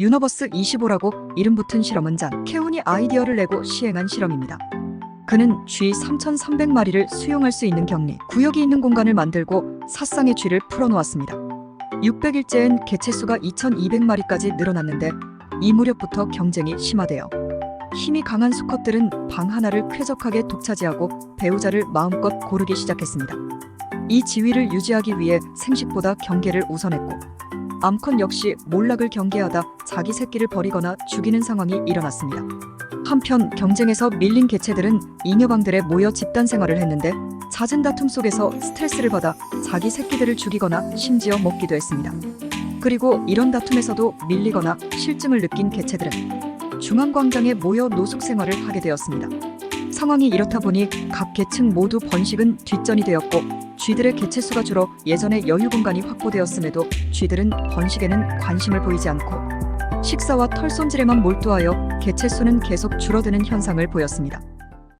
유너버스 25라고 이름 붙은 실험은 잔 케훈이 아이디어를 내고 시행한 실험입니다. 그는 쥐 3,300마리를 수용할 수 있는 격리, 구역이 있는 공간을 만들고 사상의 쥐를 풀어놓았습니다. 600일째엔 개체수가 2,200마리까지 늘어났는데 이 무렵부터 경쟁이 심화되어 힘이 강한 수컷들은 방 하나를 쾌적하게 독차지하고 배우자를 마음껏 고르기 시작했습니다. 이 지위를 유지하기 위해 생식보다 경계를 우선했고 암컷 역시 몰락을 경계하다 자기 새끼를 버리거나 죽이는 상황이 일어났습니다. 한편 경쟁에서 밀린 개체들은 잉여방들에 모여 집단 생활을 했는데 잦은 다툼 속에서 스트레스를 받아 자기 새끼들을 죽이거나 심지어 먹기도 했습니다. 그리고 이런 다툼에서도 밀리거나 실증을 느낀 개체들은 중앙광장에 모여 노숙 생활을 하게 되었습니다. 상황이 이렇다 보니 각 계층 모두 번식은 뒷전이 되었고 쥐들의 개체수가 줄어 예전에 여유 공간이 확보되었음에도 쥐들은 번식에는 관심을 보이지 않고 식사와 털 손질에만 몰두하여 개체수는 계속 줄어드는 현상을 보였습니다.